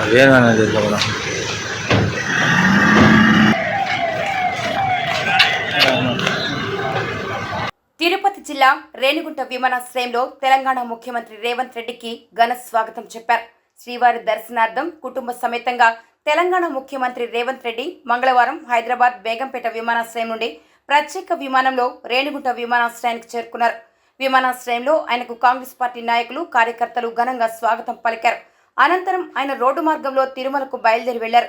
అవేమైనా చేసుకోవడం తిరుపతి జిల్లా రేణిగుంట విమానాశ్రయంలో తెలంగాణ ముఖ్యమంత్రి రేవంత్ రెడ్డికి ఘన స్వాగతం చెప్పారు. శ్రీవారి దర్శనార్థం కుటుంబ సమేతంగా తెలంగాణ ముఖ్యమంత్రి రేవంత్ రెడ్డి మంగళవారం హైదరాబాద్ బేగంపేట విమానాశ్రయం నుండి ప్రత్యేక విమానంలో రేణిగుంట విమానాశ్రయానికి చేరుకున్నారు. విమానాశ్రయంలో ఆయనకు కాంగ్రెస్ పార్టీ నాయకులు కార్యకర్తలు ఘనంగా స్వాగతం పలికారు. అనంతరం ఆయన రోడ్డు మార్గంలో తిరుమలకు బయలుదేరి వెళ్ళారు.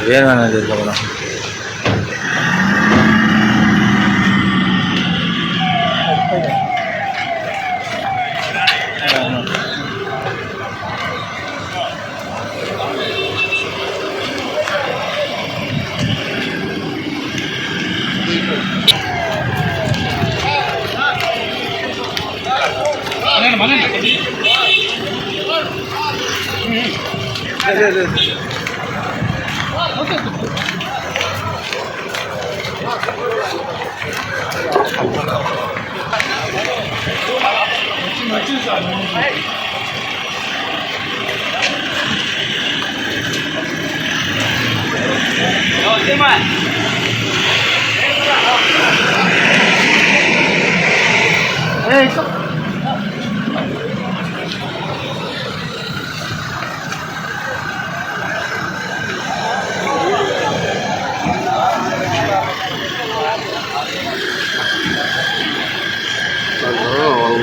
வேறு வேணாம் இதுக்கப்புறம் mana mana mana 我就是要你们拍一下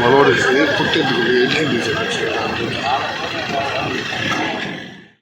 அளவோடு இருக்குது குட்டை இருக்குது எல்லாம் இருக்குது